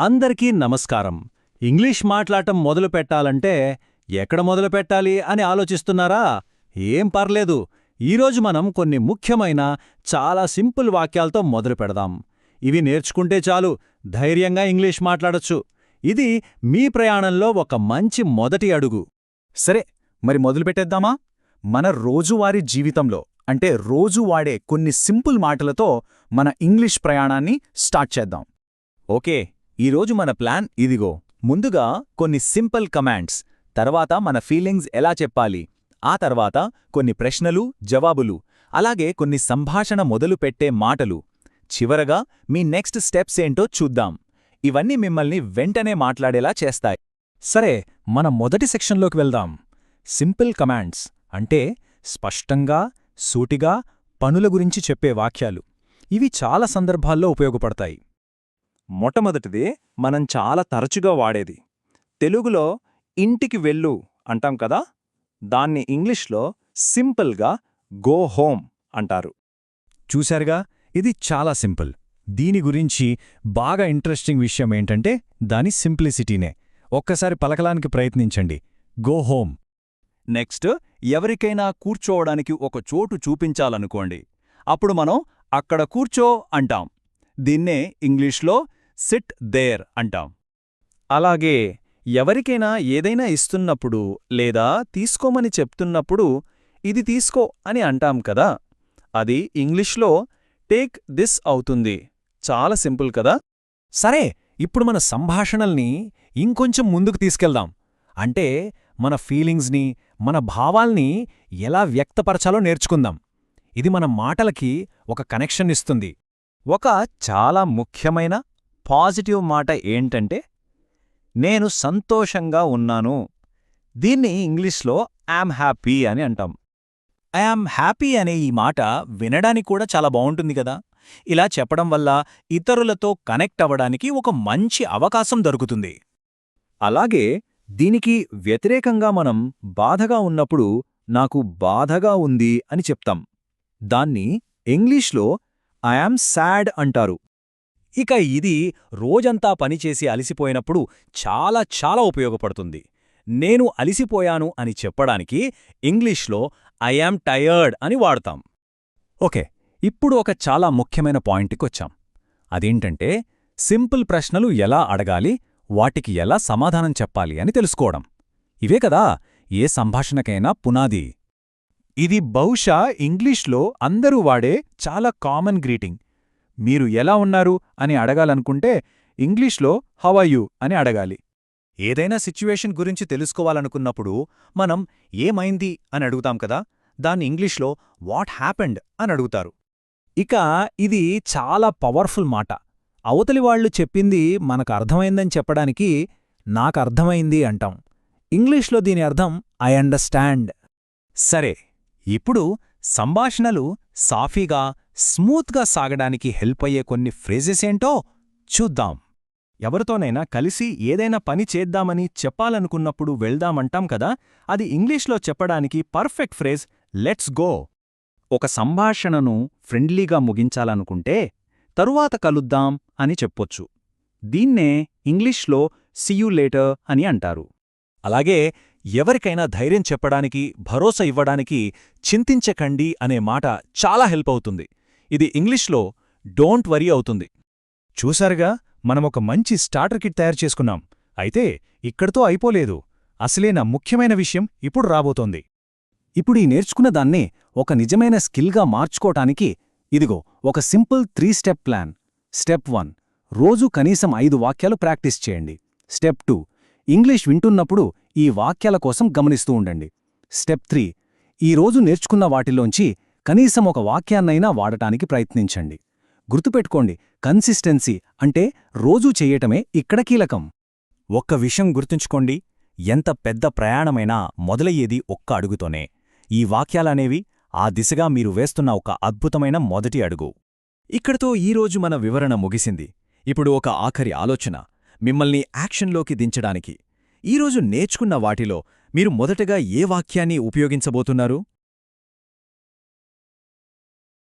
అందరికీ నమస్కారం. ఇంగ్లీష్ మాట్లాడటం మొదలు పెట్టాలంటే ఎక్కడ మొదలు పెట్టాలి అని ఆలోచిస్తున్నారా? ఏం పర్లేదు. ఈరోజు మనం కొన్ని ముఖ్యమైన చాలా సింపుల్ వాక్యాలతో మొదలు పెడదాం. ఇవి నేర్చుకుంటే చాలు ధైర్యంగా ఇంగ్లీష్ మాట్లాడొచ్చు. ఇది మీ ప్రయాణంలో ఒక మంచి మొదటి అడుగు. సరే మరి మొదలు పెట్టేద్దామా? మన రోజువారీ జీవితంలో అంటే రోజు వాడే కొన్ని సింపుల్ మాటలతో మన ఇంగ్లీష్ ప్రయాణాన్ని స్టార్ట్ చేద్దాం. ఓకే ఈరోజు మన ప్లాన్ ఇదిగో. ముందుగా కొన్ని సింపుల్ కమాండ్స్ తర్వాత మన ఫీలింగ్స్ ఎలా చెప్పాలి ఆ తర్వాత కొన్ని ప్రశ్నలు జవాబులు అలాగే కొన్ని సంభాషణ మొదలు పెట్టే మాటలు. చివరగా మీ నెక్స్ట్ స్టెప్స్ ఏంటో చూద్దాం. ఇవన్నీ మిమ్మల్ని వెంటనే మాట్లాడేలా చేస్తాయి. సరే మన మొదటి సెక్షన్లోకి వెళ్దాం. సింపుల్ కమాండ్స్ అంటే స్పష్టంగా సూటిగా పనుల గురించి చెప్పే వాక్యాలు. ఇవి చాలా సందర్భాల్లో ఉపయోగపడతాయి. మొట్టమొదటిది మనం చాలా తరచుగా వాడేది. తెలుగులో ఇంటికి వెళ్ళు అంటాం కదా దాన్ని ఇంగ్లీష్లో సింపుల్గా గో హోమ్ అంటారు. చూశారుగా? ఇది చాలా సింపుల్. దీని గురించి బాగా ఇంట్రెస్టింగ్ విషయం ఏంటంటే దాని సింప్లిసిటీనే. ఒక్కసారి పలకలానికి ప్రయత్నించండి. Go home. నెక్స్ట్ ఎవరికైనా కూర్చోవడానికి ఒక చోటు చూపించాలనుకోండి. అప్పుడు మనం అక్కడ కూర్చో అంటాం. దీన్నే ఇంగ్లీష్లో సిట్ దేర్ అంటాం. అలాగే ఎవరికైనా ఏదైనా ఇస్తున్నప్పుడు లేదా తీసుకోమని చెప్తున్నప్పుడు ఇది తీసుకో అని అంటాం కదా. అది ఇంగ్లీష్లో టేక్ దిస్ అవుతుంది. చాలా సింపుల్ కదా. సరే ఇప్పుడు మన సంభాషణల్ని ఇంకొంచెం ముందుకు తీసుకెళ్దాం. అంటే మన ఫీలింగ్స్ని మన భావాల్ని ఎలా వ్యక్తపరచాలో నేర్చుకుందాం. ఇది మన మాటలకి ఒక కనెక్షన్ ఇస్తుంది ఒక చాలా ముఖ్యమైన పాజిటివ్ మాట ఏంటంటే నేను సంతోషంగా ఉన్నాను. దీన్ని ఇంగ్లీష్లో యామ్ హ్యాపీ అని అంటాం. ఐఆమ్ హ్యాపీ అనే ఈ మాట వినడానికి కూడా చాలా బాగుంటుంది కదా. ఇలా చెప్పడం వల్ల ఇతరులతో కనెక్ట్ అవ్వడానికి ఒక మంచి అవకాశం దొరుకుతుంది. అలాగే దీనికి వ్యతిరేకంగా మనం బాధగా ఉన్నప్పుడు నాకు బాధగా ఉంది అని చెప్తాం. దాన్ని ఇంగ్లీష్లో ఐఆమ్ సాడ్ అంటారు. ఇక ఇది రోజంతా పనిచేసి అలిసిపోయినప్పుడు చాలా చాలా ఉపయోగపడుతుంది. నేను అలిసిపోయాను అని చెప్పడానికి ఇంగ్లీష్లో ఐయామ్ టయర్డ్ అని వాడతాం. ఓకే ఇప్పుడు ఒక చాలా ముఖ్యమైన పాయింట్కొచ్చాం. అదేంటంటే సింపుల్ ప్రశ్నలు ఎలా అడగాలి వాటికి ఎలా సమాధానం చెప్పాలి అని తెలుసుకోవడం. ఇవే కదా ఏ సంభాషణకైనా పునాది. ఇది బహుశా ఇంగ్లీష్లో అందరూ వాడే చాలా కామన్ గ్రీటింగ్. మీరు ఎలా ఉన్నారు అని అడగాలనుకుంటే ఇంగ్లీష్లో హవయ్యూ అని అడగాలి. ఏదైనా సిచ్యువేషన్ గురించి తెలుసుకోవాలనుకున్నప్పుడు మనం ఏమైంది అని అడుగుతాం కదా దాన్ని ఇంగ్లీష్లో వాట్ హ్యాపెండ్ అని అడుగుతారు. ఇక ఇది చాలా పవర్ఫుల్ మాట. అవతలి వాళ్ళు చెప్పింది మనకు అర్థమైందని చెప్పడానికి నాకర్థమైంది అంటాం. ఇంగ్లీష్లో దీని అర్థం ఐ అండర్స్టాండ్. సరే ఇప్పుడు సంభాషణలు సాఫీగా స్మూత్గా సాగడానికి హెల్ప్ అయ్యే కొన్ని ఫ్రేజెస్ ఏంటో చూద్దాం. ఎవరితోనైనా కలిసి ఏదైనా పని చేద్దామని చెప్పాలనుకున్నప్పుడు వెళ్దామంటాం కదా అది ఇంగ్లీష్లో చెప్పడానికి పర్ఫెక్ట్ ఫ్రేజ్ లెట్స్ గో. ఒక సంభాషణను ఫ్రెండ్లీగా ముగించాలనుకుంటే తరువాత కలుద్దాం అని చెప్పొచ్చు. దీన్నే ఇంగ్లీష్లో సియూ లేటర్ అని అంటారు. అలాగే ఎవరికైనా ధైర్యం చెప్పడానికి భరోసా ఇవ్వడానికి చింతించకండి అనే మాట చాలా హెల్ప్ అవుతుంది. ఇది ఇంగ్లీష్లో డోంట్ వరీ అవుతుంది. చూశారుగా మనమొక మంచి స్టార్టర్ కిట్ తయారు చేసుకున్నాం. అయితే ఇక్కడితో అయిపోలేదు. అసలే నా ముఖ్యమైన విషయం ఇప్పుడు రాబోతోంది. ఇప్పుడు ఈ నేర్చుకున్న దాన్నే ఒక నిజమైన స్కిల్గా మార్చుకోటానికి ఇదిగో ఒక simple three step plan. Step one రోజు కనీసం ఐదు వాక్యాలు ప్రాక్టీస్ చేయండి. స్టెప్ టూ ఇంగ్లీష్ వింటున్నప్పుడు ఈ వాక్యాల కోసం గమనిస్తూ ఉండండి. స్టెప్ త్రీ ఈ రోజు నేర్చుకున్న వాటిలోంచి కనీసం ఒక వాక్యాన్నైనా వాడటానికి ప్రయత్నించండి. గుర్తుపెట్టుకోండి కన్సిస్టెన్సీ అంటే రోజూ చెయ్యటమే ఇక్కడ కీలకం. ఒక్క విషయం గుర్తుంచుకోండి ఎంత పెద్ద ప్రయాణమైనా మొదలయ్యేది ఒక్క అడుగుతోనే. ఈ వాక్యాలనేవి ఆ దిశగా మీరు వేస్తున్న ఒక అద్భుతమైన మొదటి అడుగు. ఇక్కడితో ఈరోజు మన వివరణ ముగిసింది. ఇప్పుడు ఒక ఆఖరి ఆలోచన మిమ్మల్ని యాక్షన్లోకి దించడానికి. ఈరోజు నేర్చుకున్న వాటిలో మీరు మొదటగా ఏ వాక్యాన్ని ఉపయోగించబోతున్నారు?